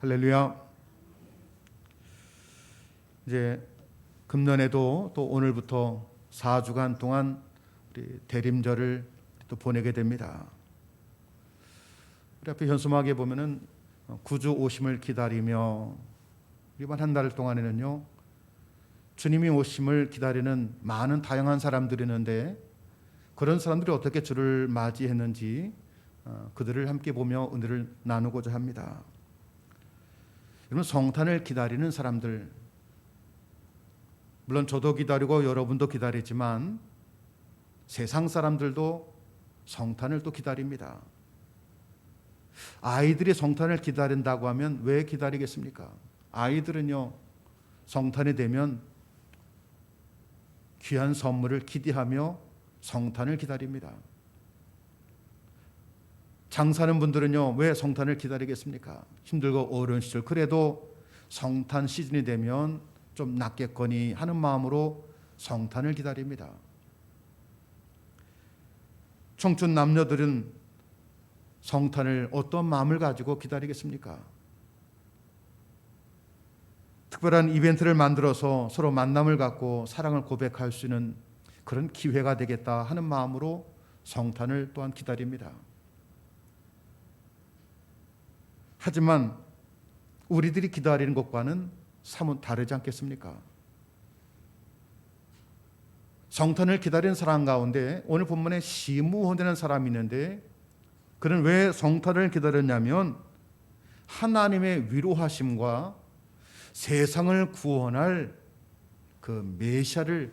할렐루야. 이제 금년에도 또 오늘부터 4주간 동안 우리 대림절을 또 보내게 됩니다. 우리 앞에 현수막에 보면은 구주 오심을 기다리며 이번 한 달 동안에는요 주님이 오심을 기다리는 많은 다양한 사람들이 있는데 그런 사람들이 어떻게 주를 맞이했는지 어, 그들을 함께 보며 은혜를 나누고자 합니다. 여러분 성탄을 기다리는 사람들 물론 저도 기다리고 여러분도 기다리지만 세상 사람들도 성탄을 또 기다립니다. 아이들이 성탄을 기다린다고 하면 왜 기다리겠습니까? 아이들은요 성탄이 되면 귀한 선물을 기대하며 성탄을 기다립니다. 장사하는 분들은요 왜 성탄을 기다리겠습니까? 힘들고 어려운 시절 그래도 성탄 시즌이 되면 좀 낫겠거니 하는 마음으로 성탄을 기다립니다. 청춘 남녀들은 성탄을 어떤 마음을 가지고 기다리겠습니까? 특별한 이벤트를 만들어서 서로 만남을 갖고 사랑을 고백할 수 있는 그런 기회가 되겠다 하는 마음으로 성탄을 또한 기다립니다. 하지만 우리들이 기다리는 것과는 사뭇 다르지 않겠습니까? 성탄을 기다리는 사람 가운데 오늘 본문에 시무원이라는 사람이 있는데 그는 왜 성탄을 기다렸냐면 하나님의 위로하심과 세상을 구원할 그 메시아를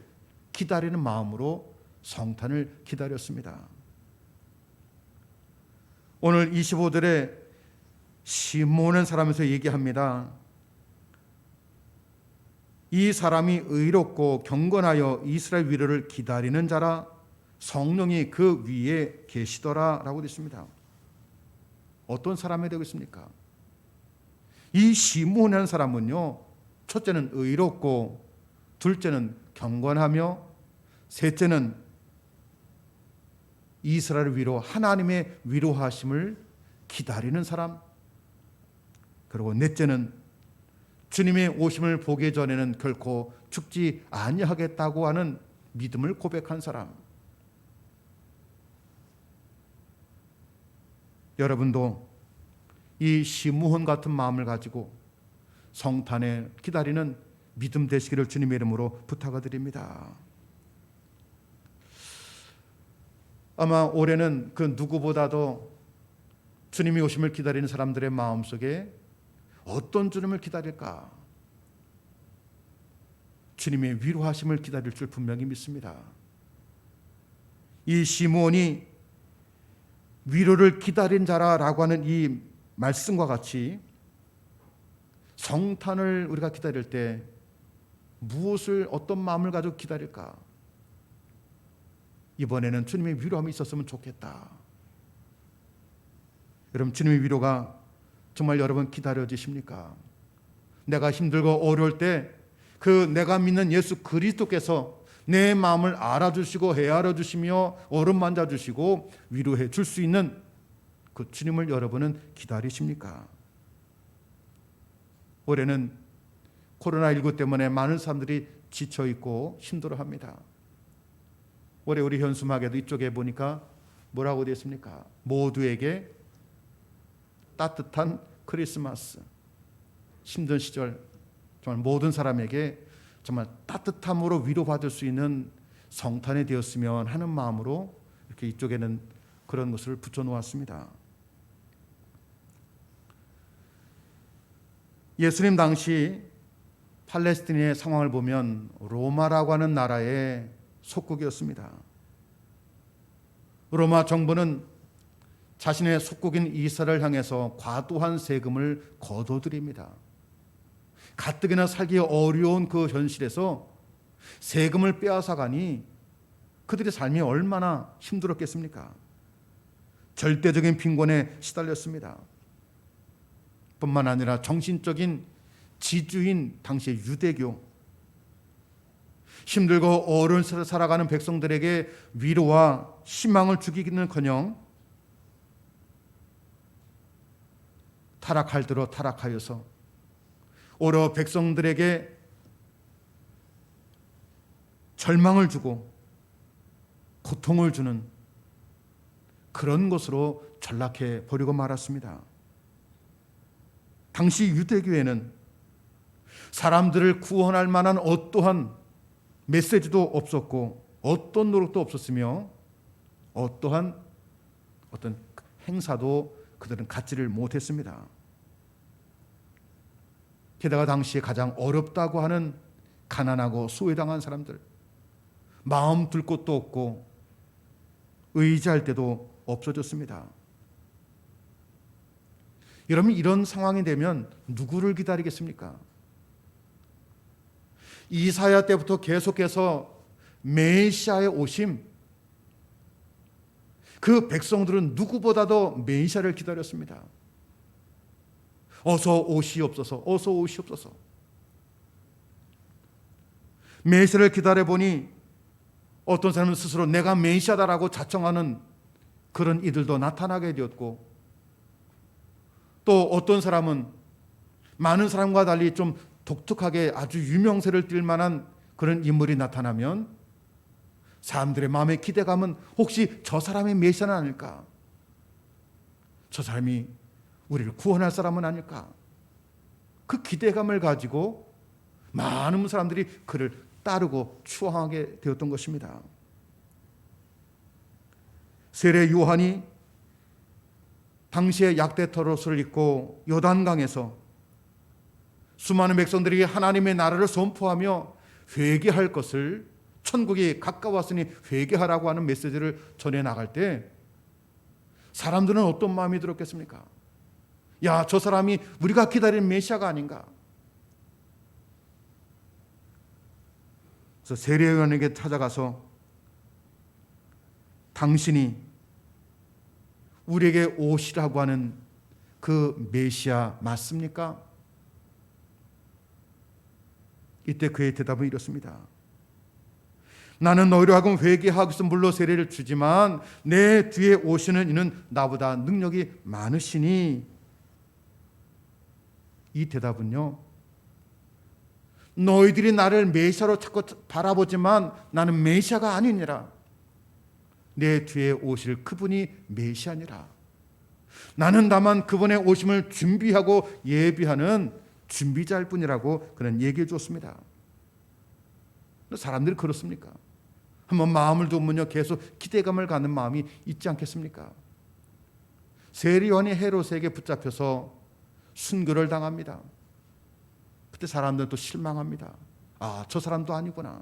기다리는 마음으로 성탄을 기다렸습니다. 오늘 25절에 시몬은 사람에서 얘기합니다. 이 사람이 의롭고 경건하여 이스라엘 위로를 기다리는 자라 성령이 그 위에 계시더라 라고 되어 있습니다. 어떤 사람이 되겠습니까? 이 시몬이라는 사람은요. 첫째는 의롭고 둘째는 경건하며 셋째는 이스라엘 위로 하나님의 위로하심을 기다리는 사람 그리고 넷째는 주님의 오심을 보기 전에는 결코 죽지 아니하겠다고 하는 믿음을 고백한 사람. 여러분도 이 시무헌 같은 마음을 가지고 성탄에 기다리는 믿음 되시기를 주님의 이름으로 부탁을 드립니다. 아마 올해는 그 누구보다도 주님이 오심을 기다리는 사람들의 마음속에 어떤 주님을 기다릴까? 주님의 위로하심을 기다릴 줄 분명히 믿습니다. 이 시므온이 위로를 기다린 자라라고 하는 이 말씀과 같이 성탄을 우리가 기다릴 때 무엇을 어떤 마음을 가지고 기다릴까? 이번에는 주님의 위로함이 있었으면 좋겠다. 여러분 주님의 위로가 정말 여러분 기다려지십니까? 내가 힘들고 어려울 때 그 내가 믿는 예수 그리스도께서 내 마음을 알아주시고 헤아려 주시며 어루만져 주시고 위로해 줄 수 있는 그 주님을 여러분은 기다리십니까? 올해는 코로나19 때문에 많은 사람들이 지쳐 있고 힘들어 합니다. 올해 우리 현수막에도 이쪽에 보니까 뭐라고 되어 있습니까? 모두에게 따뜻한 크리스마스. 힘든 시절 정말 모든 사람에게 정말 따뜻함으로 위로받을 수 있는 성탄이 되었으면 하는 마음으로 이렇게 이쪽에는 그런 것을 붙여 놓았습니다. 예수님 당시 팔레스틴의 상황을 보면 로마라고 하는 나라의 속국이었습니다. 로마 정부는 자신의 속국인 이스라엘을 향해서 과도한 세금을 거둬들입니다. 가뜩이나 살기 어려운 그 현실에서 세금을 빼앗아가니 그들의 삶이 얼마나 힘들었겠습니까? 절대적인 빈곤에 시달렸습니다. 뿐만 아니라 정신적인 지주인 당시의 유대교 힘들고 어려운 살아가는 백성들에게 위로와 희망을 주기는커녕 타락할 대로 타락하여서 오히려 백성들에게 절망을 주고 고통을 주는 그런 것으로 전락해 버리고 말았습니다. 당시 유대교회는 사람들을 구원할 만한 어떠한 메시지도 없었고 어떤 노력도 없었으며 어떠한 어떤 행사도 그들은 갖지를 못했습니다. 게다가 당시에 가장 어렵다고 하는 가난하고 소외당한 사람들, 마음 둘 곳도 없고 의지할 때도 없어졌습니다. 여러분 이런 상황이 되면 누구를 기다리겠습니까? 이사야 때부터 계속해서 메시아의 오심 그 백성들은 누구보다도 메시아를 기다렸습니다. 어서 오시옵소서, 어서 오시옵소서. 메시아를 기다려 보니 어떤 사람은 스스로 내가 메시아다라고 자청하는 그런 이들도 나타나게 되었고 또 어떤 사람은 많은 사람과 달리 좀 독특하게 아주 유명세를 띌 만한 그런 인물이 나타나면 사람들의 마음의 기대감은 혹시 저 사람이 메시아는 아닐까? 저 사람이 우리를 구원할 사람은 아닐까? 그 기대감을 가지고 많은 사람들이 그를 따르고 추앙하게 되었던 것입니다. 세례 요한이 당시에 약대 털옷을 입고 요단강에서 수많은 백성들이 하나님의 나라를 선포하며 회개할 것을 천국이 가까웠으니 회개하라고 하는 메시지를 전해 나갈 때 사람들은 어떤 마음이 들었겠습니까? 야, 저 사람이 우리가 기다리는 메시아가 아닌가? 그래서 세례요한에게 찾아가서 당신이 우리에게 오시라고 하는 그 메시아 맞습니까? 이때 그의 대답은 이렇습니다. 나는 너희로 하여금 회개하고 서 물로 세례를 주지만 내 뒤에 오시는 이는 나보다 능력이 많으시니 이 대답은요. 너희들이 나를 메시아로 자꾸 바라보지만 나는 메시아가 아니니라. 내 뒤에 오실 그분이 메시아니라. 나는 다만 그분의 오심을 준비하고 예비하는 준비자일 뿐이라고 그는 얘기해 줬습니다. 사람들이 그렇습니까? 한번 마음을 두면요 계속 기대감을 갖는 마음이 있지 않겠습니까? 세리원이 헤롯에게 붙잡혀서 순교를 당합니다. 그때 사람들은 또 실망합니다. 아, 저 사람도 아니구나.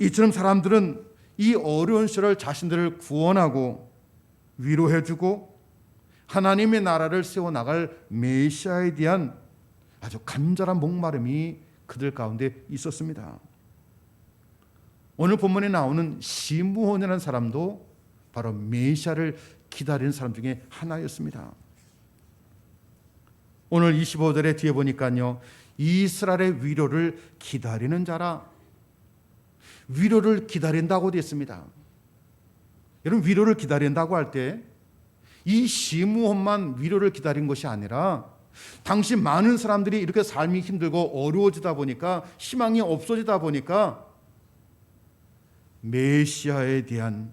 이처럼 사람들은 이 어려운 시를 자신들을 구원하고 위로해주고 하나님의 나라를 세워나갈 메시아에 대한 아주 간절한 목마름이 그들 가운데 있었습니다. 오늘 본문에 나오는 시므온이라는 사람도 바로 메시아를 기다리는 사람 중에 하나였습니다. 오늘 25절에 뒤에 보니까요. 이스라엘의 위로를 기다리는 자라 위로를 기다린다고 되어 있습니다. 여러분 위로를 기다린다고 할 때 이 시므온만 위로를 기다린 것이 아니라 당시 많은 사람들이 이렇게 삶이 힘들고 어려워지다 보니까 희망이 없어지다 보니까 메시아에 대한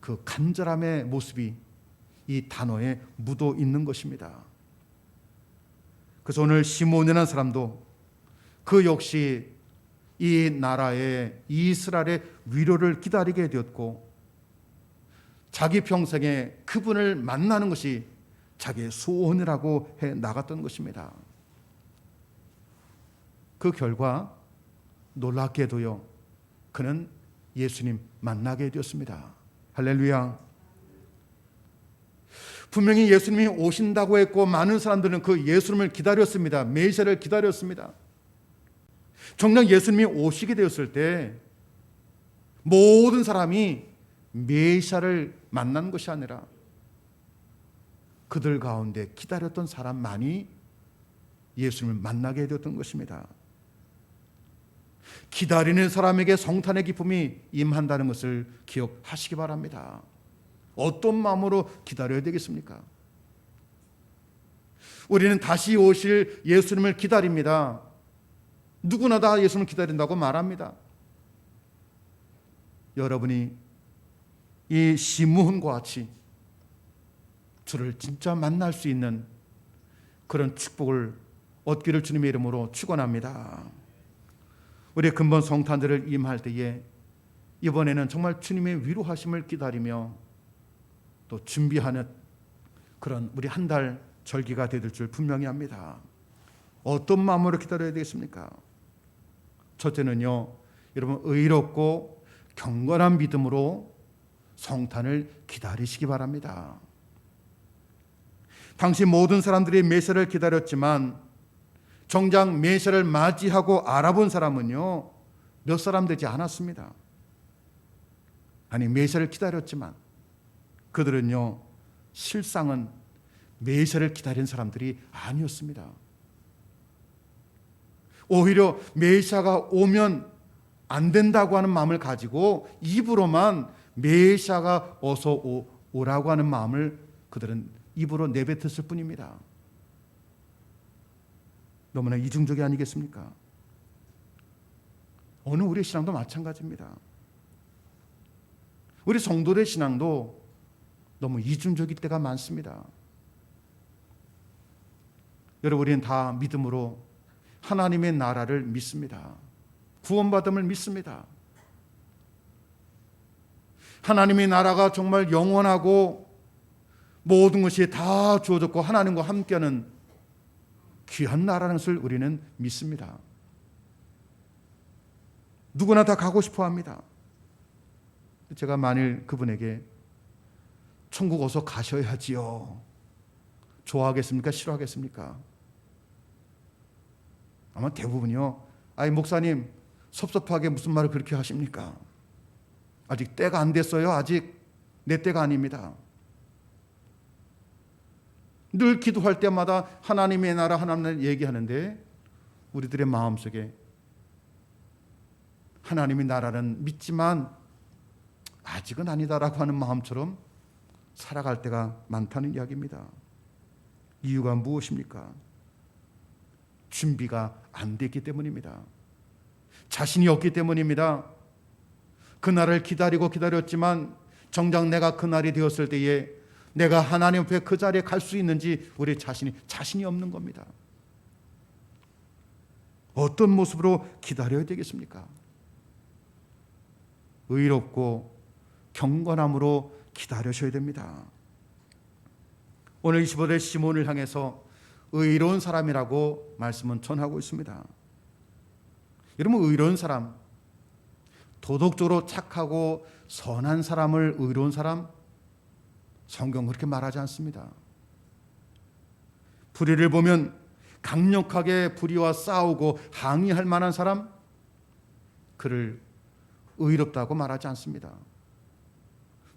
그 간절함의 모습이 이 단어에 묻어 있는 것입니다. 그래서 오늘 시몬이라는 사람도 그 역시 이 나라의 이스라엘의 위로를 기다리게 되었고 자기 평생에 그분을 만나는 것이 자기의 소원이라고 해 나갔던 것입니다. 그 결과 놀랍게도요. 그는 예수님 만나게 되었습니다. 할렐루야. 분명히 예수님이 오신다고 했고 많은 사람들은 그 예수님을 기다렸습니다. 메시아를 기다렸습니다. 정작 예수님이 오시게 되었을 때 모든 사람이 메시아를 만난 것이 아니라 그들 가운데 기다렸던 사람만이 예수님을 만나게 되었던 것입니다. 기다리는 사람에게 성탄의 기쁨이 임한다는 것을 기억하시기 바랍니다. 어떤 마음으로 기다려야 되겠습니까? 우리는 다시 오실 예수님을 기다립니다. 누구나 다 예수님을 기다린다고 말합니다. 여러분이 이 시므온과 같이 주를 진짜 만날 수 있는 그런 축복을 얻기를 주님의 이름으로 축원합니다. 우리 근본 성탄절을 임할 때에 이번에는 정말 주님의 위로하심을 기다리며 또 준비하는 그런 우리 한 달 절기가 되될 줄 분명히 합니다. 어떤 마음으로 기다려야 되겠습니까? 첫째는요, 여러분 의롭고 경건한 믿음으로 성탄을 기다리시기 바랍니다. 당시 모든 사람들이 메시아를 기다렸지만 정작 메시아를 맞이하고 알아본 사람은요 몇 사람 되지 않았습니다. 아니 메시아를 기다렸지만 그들은요 실상은 메시아를 기다린 사람들이 아니었습니다. 오히려 메시아가 오면 안 된다고 하는 마음을 가지고 입으로만 메시아가 어서 오, 오라고 하는 마음을 그들은 입으로 내뱉었을 뿐입니다. 너무나 이중적이 아니겠습니까? 어느 우리의 신앙도 마찬가지입니다. 우리 성도의 신앙도 너무 이중적일 때가 많습니다. 여러분 우리는 다 믿음으로 하나님의 나라를 믿습니다. 구원받음을 믿습니다. 하나님의 나라가 정말 영원하고 모든 것이 다 주어졌고 하나님과 함께하는 귀한 나라는 것을 우리는 믿습니다. 누구나 다 가고 싶어 합니다. 제가 만일 그분에게 천국 어서 가셔야지요. 좋아하겠습니까? 싫어하겠습니까? 아마 대부분이요. 아이 목사님 섭섭하게 무슨 말을 그렇게 하십니까? 아직 때가 안 됐어요. 아직 내 때가 아닙니다. 늘 기도할 때마다 하나님의 나라 하나님을 얘기하는데 우리들의 마음속에 하나님의 나라는 믿지만 아직은 아니다라고 하는 마음처럼 살아갈 때가 많다는 이야기입니다. 이유가 무엇입니까? 준비가 안 됐기 때문입니다. 자신이 없기 때문입니다. 그날을 기다리고 기다렸지만 정작 내가 그날이 되었을 때에 내가 하나님 앞에 그 자리에 갈 수 있는지 우리 자신이 자신이 없는 겁니다. 어떤 모습으로 기다려야 되겠습니까? 의롭고 경건함으로 기다려셔야 됩니다. 오늘 25대 시몬을 향해서 의로운 사람이라고 말씀은 전하고 있습니다. 여러분 의로운 사람, 도덕적으로 착하고 선한 사람을 의로운 사람 성경 그렇게 말하지 않습니다. 불의를 보면 강력하게 불의와 싸우고 항의할 만한 사람 그를 의롭다고 말하지 않습니다.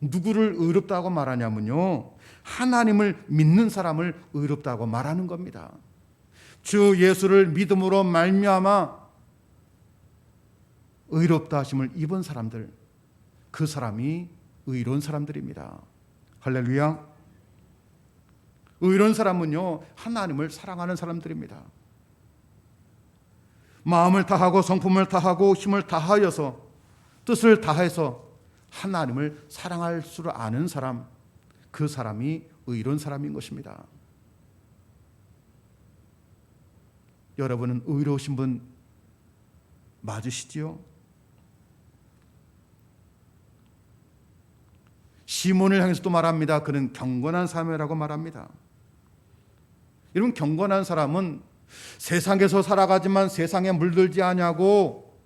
누구를 의롭다고 말하냐면요. 하나님을 믿는 사람을 의롭다고 말하는 겁니다. 주 예수를 믿음으로 말미암아 의롭다 하심을 입은 사람들 그 사람이 의로운 사람들입니다. 할렐루야. 의로운 사람은요 하나님을 사랑하는 사람들입니다. 마음을 다하고 성품을 다하고 힘을 다하여서 뜻을 다해서 하나님을 사랑할 줄 아는 사람 그 사람이 의로운 사람인 것입니다. 여러분은 의로우신 분 맞으시지요? 시몬을 향해서 또 말합니다. 그는 경건한 사람이라고 말합니다. 여러분 경건한 사람은 세상에서 살아가지만 세상에 물들지 아니하고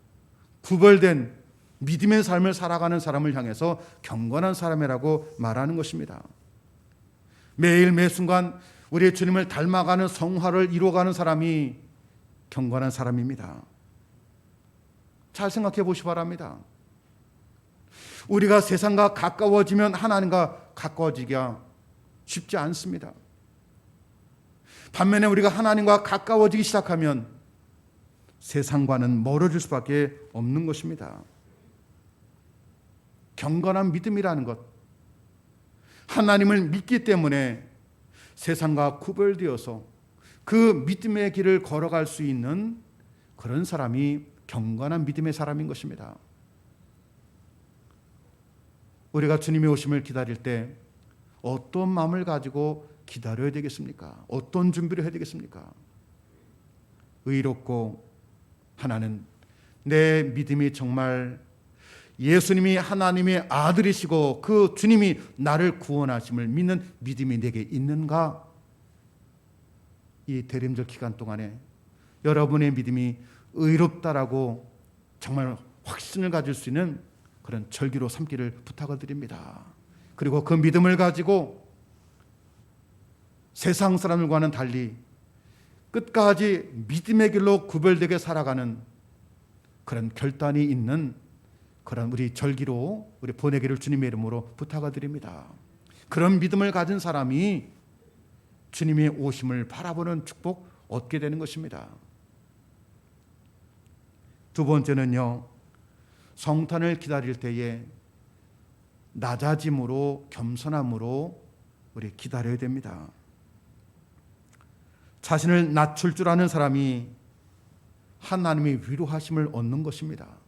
구별된 믿음의 삶을 살아가는 사람을 향해서 경건한 사람이라고 말하는 것입니다. 매일 매 순간 우리의 주님을 닮아가는 성화를 이루어가는 사람이 경건한 사람입니다. 잘 생각해 보시 바랍니다. 우리가 세상과 가까워지면 하나님과 가까워지기가 쉽지 않습니다. 반면에 우리가 하나님과 가까워지기 시작하면 세상과는 멀어질 수밖에 없는 것입니다. 경건한 믿음이라는 것. 하나님을 믿기 때문에 세상과 구별되어서 그 믿음의 길을 걸어갈 수 있는 그런 사람이 경건한 믿음의 사람인 것입니다. 우리가 주님의 오심을 기다릴 때 어떤 마음을 가지고 기다려야 되겠습니까? 어떤 준비를 해야 되겠습니까? 의롭고 하나는 내 믿음이 정말 예수님이 하나님의 아들이시고 그 주님이 나를 구원하심을 믿는 믿음이 내게 있는가? 이 대림절 기간 동안에 여러분의 믿음이 의롭다라고 정말 확신을 가질 수 있는 그런 절기로 삼기를 부탁을 드립니다. 그리고 그 믿음을 가지고 세상 사람들과는 달리 끝까지 믿음의 길로 구별되게 살아가는 그런 결단이 있는 그런 우리 절기로 우리 보내기를 주님의 이름으로 부탁을 드립니다. 그런 믿음을 가진 사람이 주님의 오심을 바라보는 축복 얻게 되는 것입니다. 두 번째는요. 성탄을 기다릴 때에 낮아짐으로 겸손함으로 우리 기다려야 됩니다. 자신을 낮출 줄 아는 사람이 하나님의 위로하심을 얻는 것입니다.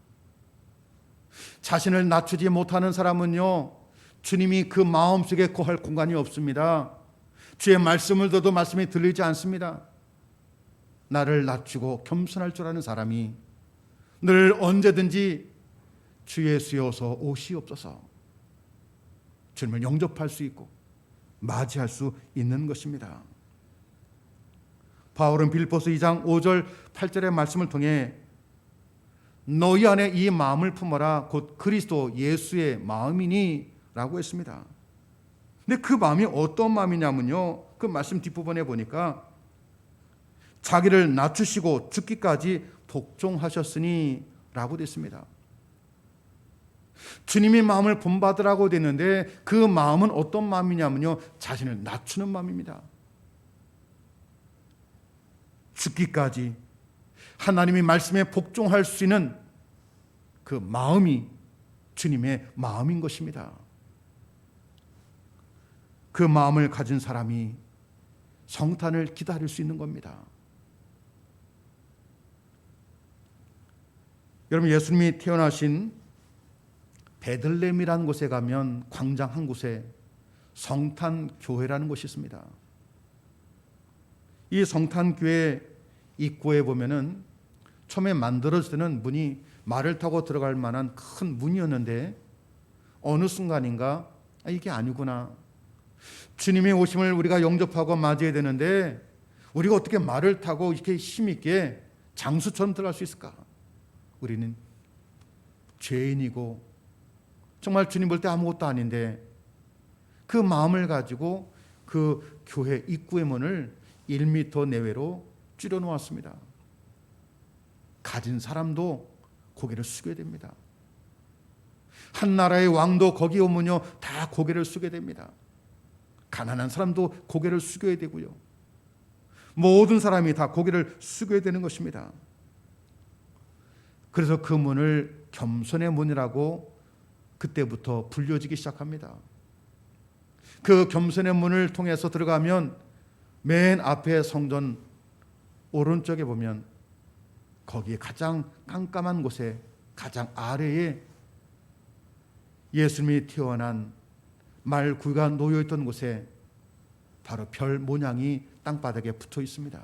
자신을 낮추지 못하는 사람은요, 주님이 그 마음속에 거할 공간이 없습니다. 주의 말씀을 들어도 말씀이 들리지 않습니다. 나를 낮추고 겸손할 줄 아는 사람이 늘 언제든지 주 예수여서 오시옵소서 주님을 영접할 수 있고 맞이할 수 있는 것입니다. 바울은 빌보스 2장 5절 8절의 말씀을 통해 너희 안에 이 마음을 품어라 곧 그리스도 예수의 마음이니라고 했습니다. 근데 그 마음이 어떤 마음이냐면요. 그 말씀 뒷부분에 보니까 자기를 낮추시고 죽기까지 복종하셨으니라고 됐습니다. 주님의 마음을 본받으라고 됐는데 그 마음은 어떤 마음이냐면요. 자신을 낮추는 마음입니다. 죽기까지 하나님의 말씀에 복종할 수 있는 그 마음이 주님의 마음인 것입니다. 그 마음을 가진 사람이 성탄을 기다릴 수 있는 겁니다. 여러분 예수님이 태어나신 베들렘이라는 곳에 가면 광장 한 곳에 성탄 교회라는 곳이 있습니다. 이 성탄 교회 입구에 보면은 처음에 만들어질 때는 문이 말을 타고 들어갈 만한 큰 문이었는데 어느 순간인가 아, 이게 아니구나. 주님의 오심을 우리가 영접하고 맞이해야 되는데 우리가 어떻게 말을 타고 이렇게 힘 있게 장수처럼 들어갈 수 있을까? 우리는 죄인이고 정말 주님 볼 때 아무것도 아닌데 그 마음을 가지고 그 교회 입구의 문을 1미터 내외로 줄여 놓았습니다. 가진 사람도 고개를 숙여야 됩니다. 한 나라의 왕도 거기 오면요 다 고개를 숙여야 됩니다. 가난한 사람도 고개를 숙여야 되고요. 모든 사람이 다 고개를 숙여야 되는 것입니다. 그래서 그 문을 겸손의 문이라고 그때부터 불려지기 시작합니다. 그 겸손의 문을 통해서 들어가면 맨 앞에 성전 오른쪽에 보면 거기에 가장 깜깜한 곳에 가장 아래에 예수님이 태어난 말구가 놓여 있던 곳에 바로 별 모양이 땅바닥에 붙어 있습니다.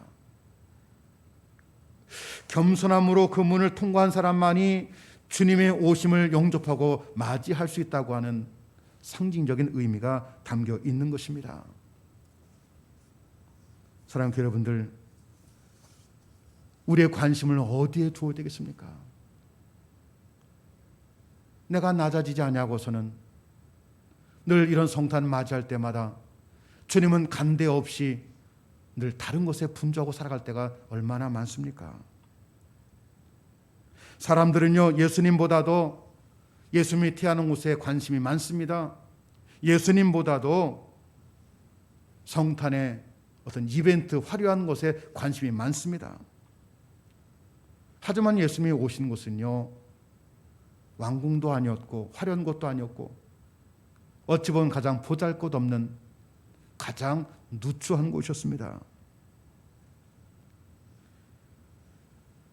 겸손함으로 그 문을 통과한 사람만이 주님의 오심을 영접하고 맞이할 수 있다고 하는 상징적인 의미가 담겨 있는 것입니다. 사랑하는 여러분들, 우리의 관심을 어디에 두어야 되겠습니까? 내가 낮아지지 않냐고서는 늘 이런 성탄 맞이할 때마다 주님은 간대 없이 늘 다른 것에 분주하고 살아갈 때가 얼마나 많습니까? 사람들은요, 예수님보다도 예수님이 태하는 곳에 관심이 많습니다. 예수님보다도 성탄의 어떤 이벤트, 화려한 것에 관심이 많습니다. 하지만 예수님이 오신 곳은요, 왕궁도 아니었고, 화려한 것도 아니었고, 어찌 보면 가장 보잘 것 없는 가장 누추한 곳이었습니다.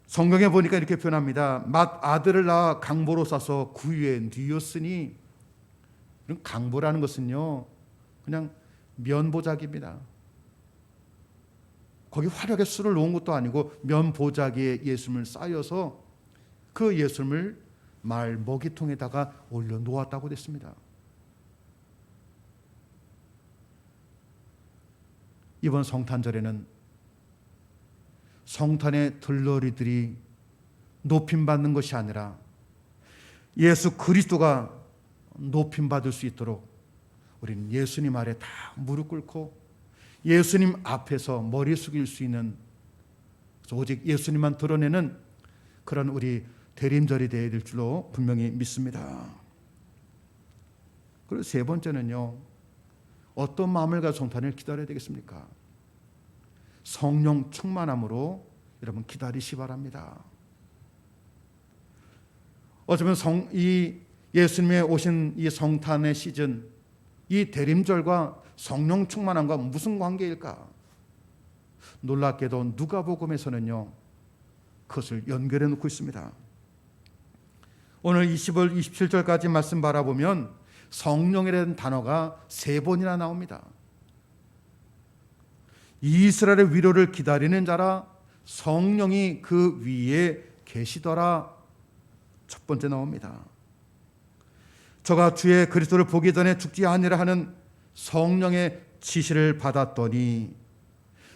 성경에 보니까 이렇게 표현합니다. 맏 아들을 낳아 강보로 싸서 구유에 뉘었으니 강보라는 것은요 그냥 면보자기입니다. 거기 화력에 술을 놓은 것도 아니고 면 보자기에 예수님을 쌓여서 그 예수님을 말 먹이통에다가 올려 놓았다고 됐습니다. 이번 성탄절에는 성탄의 들러리들이 높임 받는 것이 아니라 예수 그리스도가 높임 받을 수 있도록 우리는 예수님 아래 다 무릎 꿇고 예수님 앞에서 머리 숙일 수 있는 오직 예수님만 드러내는 그런 우리 대림절이 되어야 될 줄로 분명히 믿습니다. 그리고 세 번째는요. 어떤 마음을 가지고 성탄을 기다려야 되겠습니까? 성령 충만함으로 여러분 기다리시 바랍니다. 어쩌면 성, 이 예수님의 오신 이 성탄의 시즌, 이 대림절과 성령 충만함과 무슨 관계일까? 놀랍게도 누가복음에서는요 그것을 연결해 놓고 있습니다. 오늘 20월 27절까지 말씀 바라보면 성령이라는 단어가 세 번이나 나옵니다. 이스라엘의 위로를 기다리는 자라 성령이 그 위에 계시더라. 첫 번째 나옵니다. 저가 주의 그리스도를 보기 전에 죽지 아니라 하는 성령의 지시를 받았더니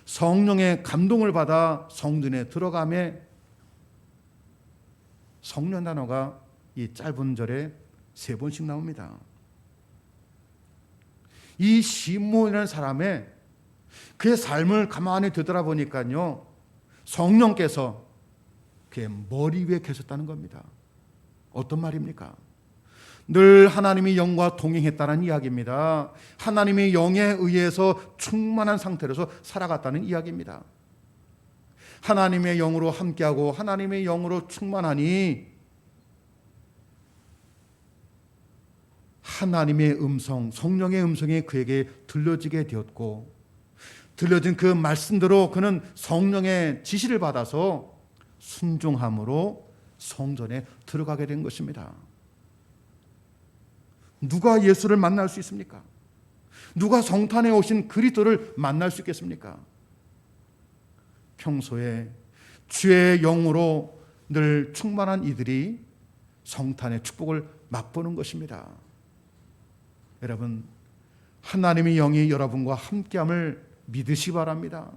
성령의 감동을 받아 성전에 들어가매 성령 단어가 이 짧은 절에 세 번씩 나옵니다. 이 시몬이라는 사람의 그의 삶을 가만히 되돌아보니까요. 성령께서 그의 머리 위에 계셨다는 겁니다. 어떤 말입니까? 늘 하나님이 영과 동행했다는 이야기입니다. 하나님의 영에 의해서 충만한 상태로서 살아갔다는 이야기입니다. 하나님의 영으로 함께하고 하나님의 영으로 충만하니 하나님의 음성, 성령의 음성이 그에게 들려지게 되었고 들려진 그 말씀대로 그는 성령의 지시를 받아서 순종함으로 성전에 들어가게 된 것입니다. 누가 예수를 만날 수 있습니까? 누가 성탄에 오신 그리스도를 만날 수 있겠습니까? 평소에 주의 영으로 늘 충만한 이들이 성탄의 축복을 맛보는 것입니다. 여러분, 하나님의 영이 여러분과 함께함을 믿으시 바랍니다.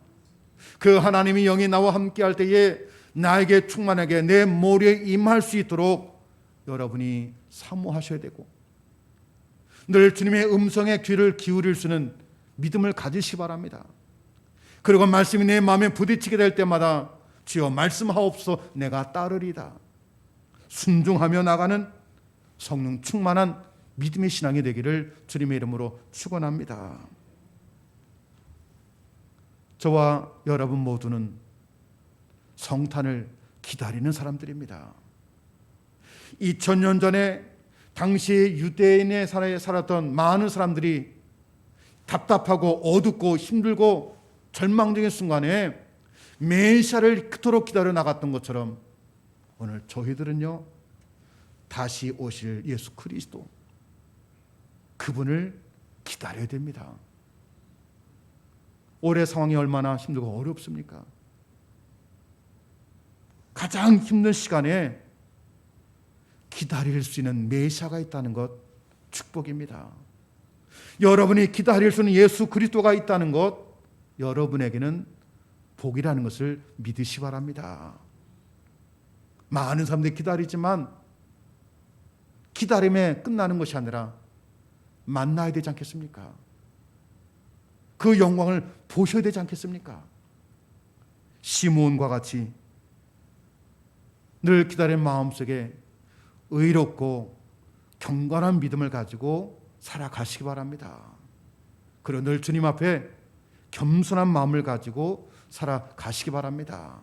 그 하나님의 영이 나와 함께할 때에 나에게 충만하게 내 머리에 임할 수 있도록 여러분이 사모하셔야 되고 늘 주님의 음성에 귀를 기울일 수 있는 믿음을 가지시 바랍니다. 그리고 말씀이 내 마음에 부딪히게 될 때마다 주여 말씀하옵소 내가 따르리다. 순종하며 나가는 성령 충만한 믿음의 신앙이 되기를 주님의 이름으로 축원합니다. 저와 여러분 모두는 성탄을 기다리는 사람들입니다. 2000년 전에 당시 유대인의 사회에 살았던 많은 사람들이 답답하고 어둡고 힘들고 절망적인 순간에 메시아를 그토록 기다려 나갔던 것처럼 오늘 저희들은요 다시 오실 예수 그리스도 그분을 기다려야 됩니다. 올해 상황이 얼마나 힘들고 어렵습니까? 가장 힘든 시간에 기다릴 수 있는 메시아가 있다는 것 축복입니다. 여러분이 기다릴 수 있는 예수 그리스도가 있다는 것 여러분에게는 복이라는 것을 믿으시 바랍니다. 많은 사람들이 기다리지만 기다림에 끝나는 것이 아니라 만나야 되지 않겠습니까? 그 영광을 보셔야 되지 않겠습니까? 시몬과 같이 늘 기다린 마음속에 의롭고 경건한 믿음을 가지고 살아가시기 바랍니다. 그리고 늘 주님 앞에 겸손한 마음을 가지고 살아가시기 바랍니다.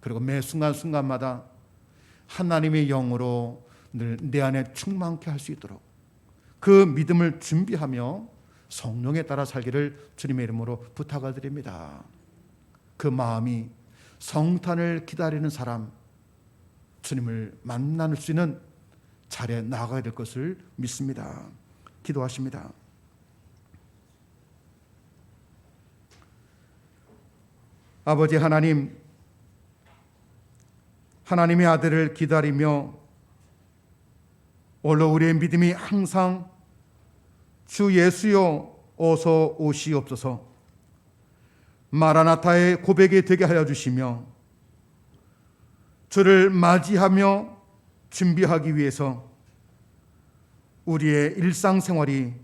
그리고 매 순간순간마다 하나님의 영으로 늘 내 안에 충만케 할 수 있도록 그 믿음을 준비하며 성령에 따라 살기를 주님의 이름으로 부탁을 드립니다. 그 마음이 성탄을 기다리는 사람 주님을 만날 수 있는 자리에 나가야 될 것을 믿습니다. 기도하십니다. 아버지 하나님, 하나님의 아들을 기다리며 오늘 우리의 믿음이 항상 주 예수여 어서 오시옵소서 마라나타의 고백이 되게 하여 주시며 주를 맞이하며 준비하기 위해서 우리의 일상생활이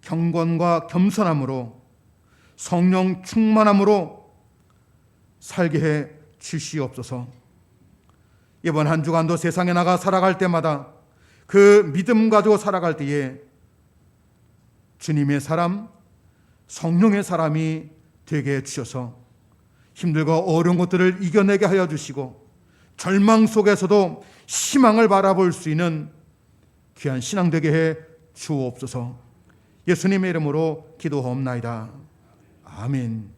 경건과 겸손함으로 성령 충만함으로 살게 해 주시옵소서. 이번 한 주간도 세상에 나가 살아갈 때마다 그 믿음 가지고 살아갈 때에 주님의 사람, 성령의 사람이 되게 해 주셔서 힘들고 어려운 것들을 이겨내게 하여 주시고 절망 속에서도 희망을 바라볼 수 있는 귀한 신앙 되게 해 주옵소서. 예수님의 이름으로 기도하옵나이다. 아멘.